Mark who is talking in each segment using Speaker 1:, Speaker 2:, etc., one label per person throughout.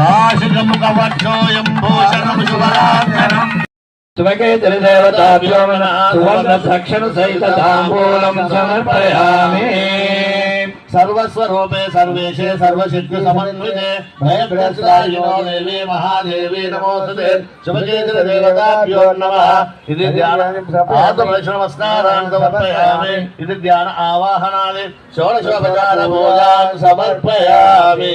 Speaker 1: భాషికముఖవక్షోయం భూషణం
Speaker 2: సువర్ణ దక్షిణ సహిత తాంబూలం సమర్పయామి
Speaker 1: సర్వస్వరూపే సర్వేశే సర్వశక్తి సమన్వితే భయగ్రస్తాయినో దేవి మహాదేవి నమోస్తే శుభకేతన దేవతాభ్యో నమః ఇది ధ్యాన ఆత్మలక్షణ నమస్కారాన్ని సమర్పయామి ఇది ధ్యాన ఆవాహనాన్ని షోడశోపచార పూజాన్ సమర్పయామి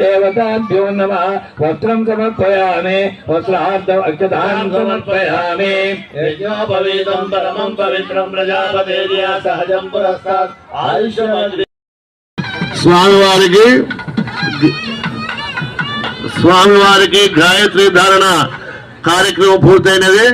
Speaker 2: దేవతాభ్యో నమః సదోగం అభిచంద్రవర్తవేదో వస్త్రం సమర్పయామి. వస్త్రార్థం సమర్పయామి.
Speaker 1: యజ్ఞోపవీతం పరమం పవిత్రం ప్రజాపతేజయ సహజం పురస్కార్ ఆయుష్యమంత్రి స్వామివారికి స్వామివారికి గాయత్రి ధారణ కార్యక్రమం పూర్తయినది.